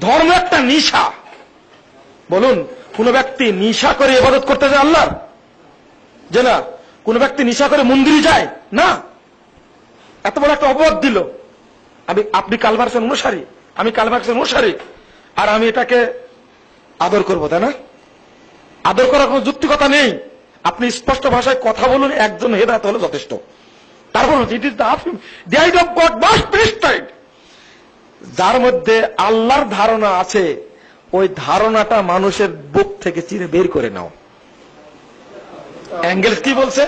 ধর্ম একটা নিশা। বলুন, কোন ব্যক্তি নিশা করে ইবাদত করতে যায় আল্লাহর? যে না, কোন ব্যক্তি নিশা করে মন্দিরে যায়? না। এত বড় একটা অপবাদ দিল। আমি, আপনি কালমার্সের অনুসারী, আমি কালমার্সের অনুসারী, আর আমি এটাকে আদর করব, তাই না? আদর করার কোনো যুক্তিকতা নেই। আপনি স্পষ্ট ভাষায় কথা বলুন, একজন হেদায়ত হলে যথেষ্ট। তারপর it is the aid of God must preside যার মধ্যে আল্লাহর ধারণা আছে, ওই ধারণাটা মানুষের বুক থেকে চিরে বের করে নাও। অ্যাঙ্গেলস কি বলছে?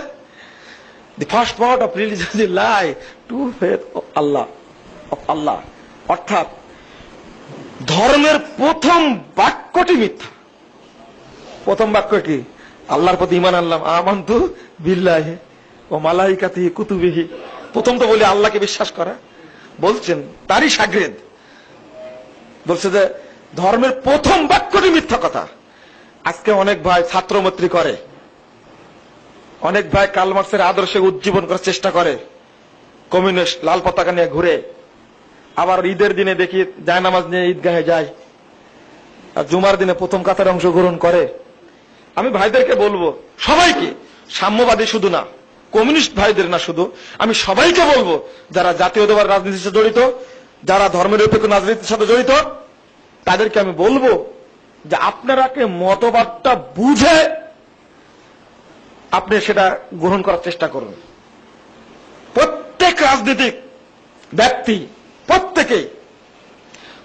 The first part of religious lie to faith Allah Allah অর্থাৎ, ধর্মের প্রথম বাক্যটি মিথ্যা। প্রথম বাক্য কি? আল্লাহর প্রতি ইমান আনলাম। আমান্তু বিল্লাহি ও মালাইকাতি কুতুবিহি। প্রথম তো বলি আল্লাহকে বিশ্বাস করা। বলছেন, তারই সাগরেদ। বলছে যে, ধর্মের প্রথম বাক্যটি মিথ্যা কথা। আজকে অনেক ভাই ছাত্রমৈত্রী করে। অনেক ভাই কালমার্সের আদর্শে উজ্জীবন করার চেষ্টা করে। কমিউনিস্ট লাল পতাকা নিয়ে ঘুরে। আবার ঈদের দিনে দেখি জায়নামাজ নিয়ে ঈদগাহে যায়। আর জুমার দিনে প্রথম কাতারে অংশগ্রহণ করে। আমি ভাইদেরকে বলব, সবাইকে, সাম্যবাদী শুধু না, কমিউনিস্ট ভাইদের না শুধু, আমি সবাইকে বলব, যারা জাতীয়তাবাদ রাজনীতির সাথে জড়িত, যারা ধর্মের ধর্মনিরপেক্ষ রাজনীতির সাথে জড়িত তাদেরকে আমি বলব যে আপনারাকে মতবাদটা বুঝে আপনি সেটা গ্রহণ করার চেষ্টা করুন। প্রত্যেক রাজনীতিক ব্যক্তি, প্রত্যেকেই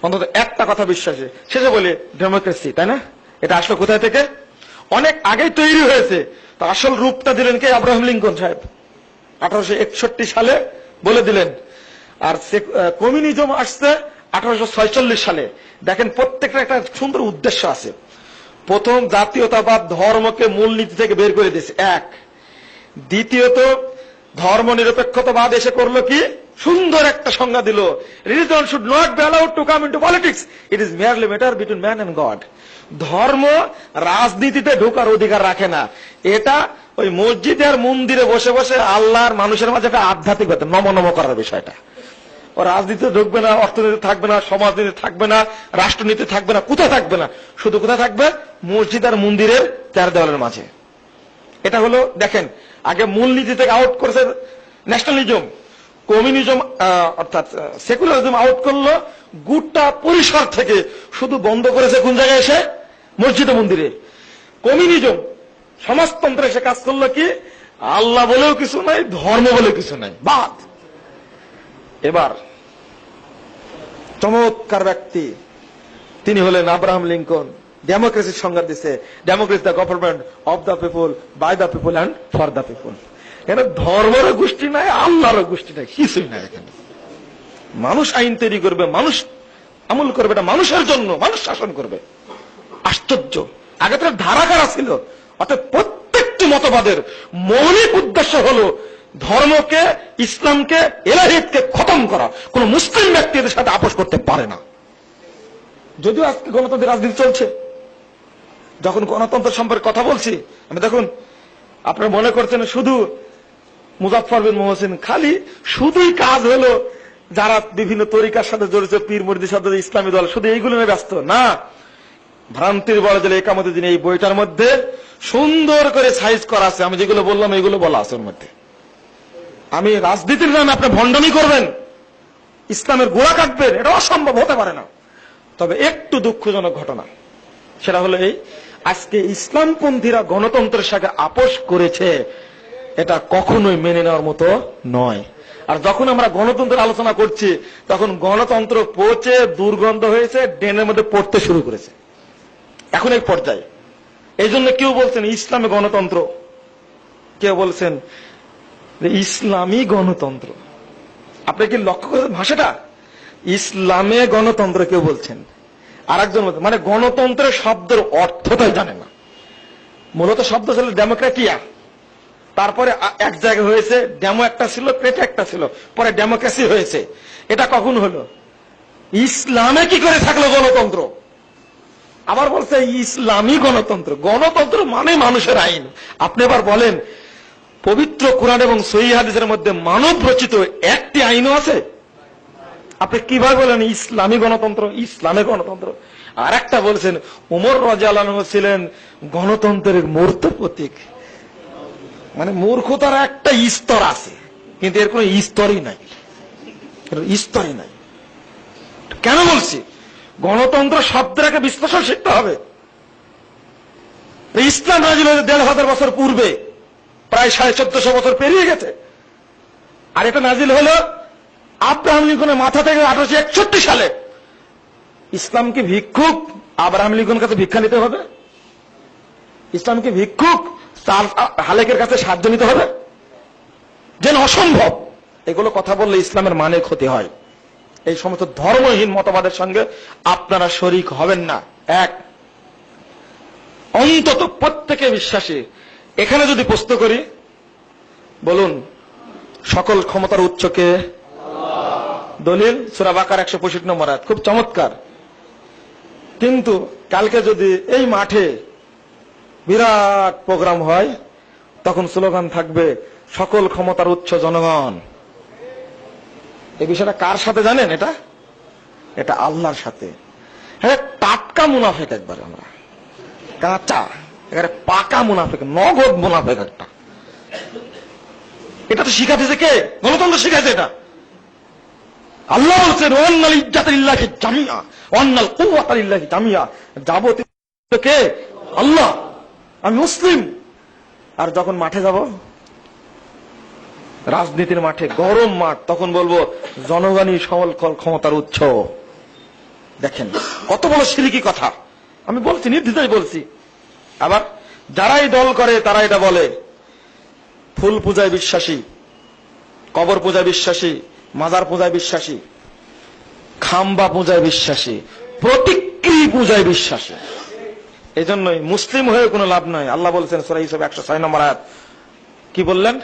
অন্তত একটা কথা বিশ্বাসে শেষে বলে ডেমোক্রেসি তাই না? এটা আসলে কোথায় থেকে? অনেক আগেই তৈরি হয়েছে। তো আসল রূপটা দিলেন কে? আব্রাহাম লিঙ্কন সাহেব। আঠারোশো একষট্টি সালে বলে দিলেন। আর কমিউনিজম আসছে আঠারোশো সালে। দেখেন প্রত্যেকটা একটা সুন্দর উদ্দেশ্য আছে। প্রথম জাতীয়তাবাদ ধর্মকে মূলনীতি থেকে বের করে দিয়েছে। এক। দ্বিতীয়ত ধর্ম নিরপেক্ষতাবাদ এসে করল কি? সুন্দর একটা সংজ্ঞা দিল। Religion should not be allowed to come into politics it is merely matter between man and God ধর্ম রাজনীতিতে ঢোকার অধিকার রাখে না। এটা ওই মসজিদে আর মন্দিরে বসে বসে আল্লাহর মানুষের মাঝে একটা আধ্যাত্মিকতা, নম নম করার বিষয়টা। রাজনীতিতে ঢুকবে না অর্থনীতি থাকবে না সমাজনীতি থাকবে না রাষ্ট্রনীতি থাকবে না, কোথায় থাকবে না? শুধু কোথায় থাকবে? মসজিদ আর মন্দিরের চার দেওয়ালের মাঝে। এটা হলো, দেখেন, আগে মূলনীতি থেকে আউট করেছে ন্যাশনালিজম কমিউনিজম অর্থাৎ সেকুলারিজম আউট করল গুটটা পরিসর থেকে। শুধু বন্ধ করেছে কোন জায়গায় এসে? মসজিদে মন্দিরে। কমিউনিজম সমাজতন্ত্রে এসে কাজ করল কি? আল্লাহ বলেও কিছু নাই, ধর্ম বলেও কিছু নাই। বাদ। এবার চমৎকার ব্যক্তি, তিনি হলেন আব্রাহাম লিঙ্কন। ডেমোক্রেসির সংজ্ঞা দিছে democracy the government of the people by the people and for the people এখানে ধর্মেরও গোষ্ঠী নাই আল্লাহরও গোষ্ঠী নাই, কিছুই নাই এখানে। মানুষ আইন তৈরি করবে, মানুষ আমল করবে এটা মানুষের জন্য, মানুষ শাসন করবে। আশ্চর্য। আগে তো ধারাকারা ছিল অর্থাৎ প্রত্যেকটি মতবাদের মৌলিক উদ্দেশ্য হলো ধর্মকে, ইসলামকে, এলাহিদকে খতম করা। কোন মুসলিম ব্যক্তি এদের সাথে আপোষ করতে পারে না। যদিও আজকে গণতন্ত্রের রাজনীতি চলছে। যখন গণতন্ত্র সম্পর্কে কথা বলছি, আমি দেখুন, আপনারা মনে করছেন শুধু মুজাফর বিন মোহসিন খালি, শুধুই কাজ হলো যারা বিভিন্ন তরিকার সাথে জড়িত, পীর মুরিদির সাথে ইসলামী দল, শুধু এইগুলো নিয়ে ব্যস্ত। না, ভ্রান্তির বড় জেলে একামতের দিন এই বইটার মধ্যে সুন্দর করে সাইজ করা আছে। আমি যেগুলো বললাম, এগুলো বলা আছে ওর মধ্যে। আমি রাজনীতির নামে আপনি ভণ্ডামি করবেন। ইসলামের গোড়া কাটবেন, এটা অসম্ভব হতে পারে না। তবে একটু দুঃখজনক ঘটনা, সেটা হলো এই, আজকে ইসলামপন্থীরা গণতন্ত্রের সাথে আপোষ করেছে, এটা কখনোই মেনে নেওয়ার মতো নয়। আর যখন আমরা গণতন্ত্রের আলোচনা করছি, তখন গণতন্ত্র পচে দুর্গন্ধ হয়েছে, ড্রেনের মধ্যে পড়তে শুরু করেছে। এখন এই পর্যায়ে। এই জন্য কেউ বলছেন ইসলামে গণতন্ত্র। কেউ বলছেন ইসলামী গণতন্ত্র। আপনি কি লক্ষ্য করেছেন ভাষাটা? ইসলামে গণতন্ত্র কেউ বলছেন। আর একজন মানে গণতন্ত্রের শব্দের অর্থটাই জানে না। মূলত শব্দ ছিল ডেমোক্রেটিয়া। তারপরে এক জায়গায় হয়েছে, ডেমো একটা ছিল ক্রেটা একটা ছিল, পরে ডেমোক্রেসি হয়েছে। এটা কখন হলো? ইসলামে কি করে থাকল গণতন্ত্র? আবার বলছে, ইসলামী গণতন্ত্র। গণতন্ত্র মানে মানুষের আইন। আপনি এবার বলেন পবিত্র কোরআন এবং সহি হাদিসের মধ্যে মানব রচিত একটি আইনও আছে। আপনি কীভাবে বলেন ইসলামী গণতন্ত্র? ইসলামী গণতন্ত্র। আর একটা বলছেন, উমর রাজা ছিলেন গণতন্ত্রের মূর্ত প্রতীক। মানে মূর্খতার একটা স্তর আছে, কিন্তু এর কোনো স্তরই নাই। স্তরই নাই। কেন বলছি? গণতন্ত্র শব্দের শব্দটাকে বিশ্লেষণ শিখতে হবে। ইসলাম নাজিল দেড় হাজার বছর পূর্বে। প্রায় সাড়ে চোদ্দশো বছর পেরিয়ে গেছে। আর এটা নাজিল হলো আব্রাহাম লিঙ্কনের মাথা থেকে আঠারোশো একষট্টি সালে। ইসলামকে ভিক্ষুক আব্রাহাম লিঙ্কনের কাছে ভিক্ষা নিতে হবে। ইসলামকে ভিক্ষুক হালেকের কাছে সাহায্য নিতে হবে। যেন অসম্ভব, এগুলো কথা বললে ইসলামের মানে ক্ষতি হয়। এই সমস্ত ধর্মহীন মতবাদের সঙ্গে আপনারা শরিক হবেন না। এক, অন্তত প্রত্যেকে বিশ্বাসী এখানে যদি প্রশ্ন করি, বলুন, সকল ক্ষমতার উচ্চকে দলিল, সুরা বাকার একশো পঁয়ষট্টি নম্বর আয়াত। খুব চমৎকার। কিন্তু কালকে যদি এই মাঠে বিরাট প্রোগ্রাম হয়, তখন স্লোগান থাকবে, সকল ক্ষমতার উচ্চ জনগণ। এই বিষয়টা কার সাথে জানেন এটা? এটা আল্লাহর সাথে। হ্যাঁ টাটকা মুনাফেক একবার আমরা। কাঁচা। এবারে পাকা মুনাফেক, নগদ মুনাফেক একটা। এটা তো শিখাতেছে কে? গণতন্ত্র শিখাছে এটা। আল্লাহ বলছেন অন্নাল ইজ্জাতিল্লাহি জামিয়া অন্নাল কুওয়াতালিল্লাহি জামিয়া যাবতীয় কে? আল্লাহ। আমি মুসলিম। আর যখন মাঠে যাব, রাজনীতির মাঠে, গরম মাঠ, তখন বলব, জনগণই সবল ক্ষমতার উৎস। দেখেন, কত বড় সিরিকি কথা। আমি বলছি, নির্দ্বিধায় বলছি। আবার যারাই দল করে তারা এটা বলে। ফুল পূজায় বিশ্বাসী, কবর পূজায় বিশ্বাসী, মাজার পূজায় বিশ্বাসী, খাম্বা পূজায় বিশ্বাসী প্রতিক্রিয়া পূজায় বিশ্বাসী। এই জন্যই মুসলিম হয়ে কোনো লাভ নাই আল্লাহ বলছেন সুরা হিসেবে একশো ছয় নম্বর আয়াত। কি বললেন?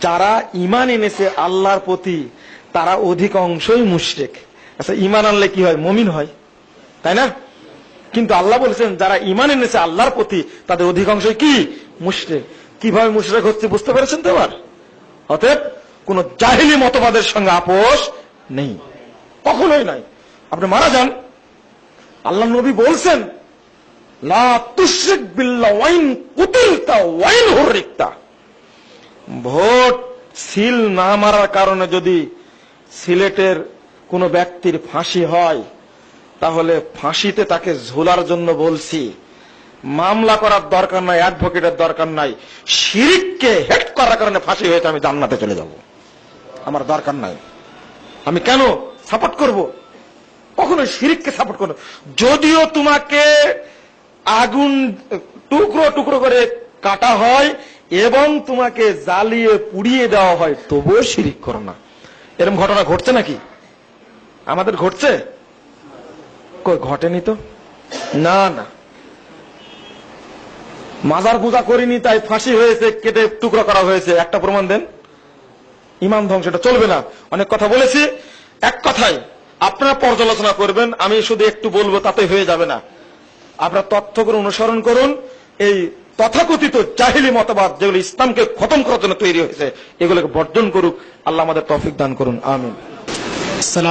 যারা ইমান এনেছে আল্লাহর প্রতি তারা অধিকাংশই মুশরিক। আচ্ছা ইমান আনলে কি হয়? মমিন হয়। তাই না? কিন্তু আল্লাহ বলছেন, যারা ইমান এনেছে আল্লাহর প্রতি, তাদের অধিকাংশই কি? মুশরিক। কীভাবে মুশরিক হচ্ছে বুঝতে পেরেছেন তো এবার? অতএব, কোন জাহিলি মতবাদের সঙ্গে আপোষ নেই। কখনোই নাই আপনি মারা যান। আল্লাহ নবী বলছেন ভোট, সিল না মারার কারণে যদি সিলেটের কোনো ব্যক্তির ফাঁসি হয়, তাহলে ফাঁসিতে তাকে ঝোলার জন্য বলছি, মামলা করার দরকার নাই, অ্যাডভোকেটের দরকার নাই, শিরিককে হেড করার কারণে ফাঁসি হয়েছে, আমি জান্নাতে চলে যাব। আমার দরকার নাই। আমি কেন সাপোর্ট করব? কখনো শিরিককে সাপোর্ট করব যদিও তোমাকে আগুন টুকরো টুকরো করে কাটা হয় এবং তোমাকে জ্বালিয়ে পুড়িয়ে দেওয়া হয়, তবুও শিরিক করো না। এরকম ঘটনা ঘটছে নাকি? আমাদের ঘটছে? ঘটেনি তো? না না। মাজার পূজা করিনি, তাই ফাঁসি হয়েছে, কেটে টুকরো করা হয়েছে। একটা প্রমাণ দেন। ইমান ধ্বংস, এটা চলবে না। অনেক কথা বলেছি। এক কথাই আপনারা পর্যালোচনা করবেন, আমি শুধু একটু বলব, তাতে হয়ে যাবে না। আপনারা তথ্যগুলো অনুসরণ করুন, এই তথাকথিত জাহিলি মতবাদ যেগুলো ইসলামকে খতম করার জন্য তৈরি হয়েছে, এগুলোকে বর্জন করুক, আল্লাহ আমাদের তফিক দান করুন, আমিন।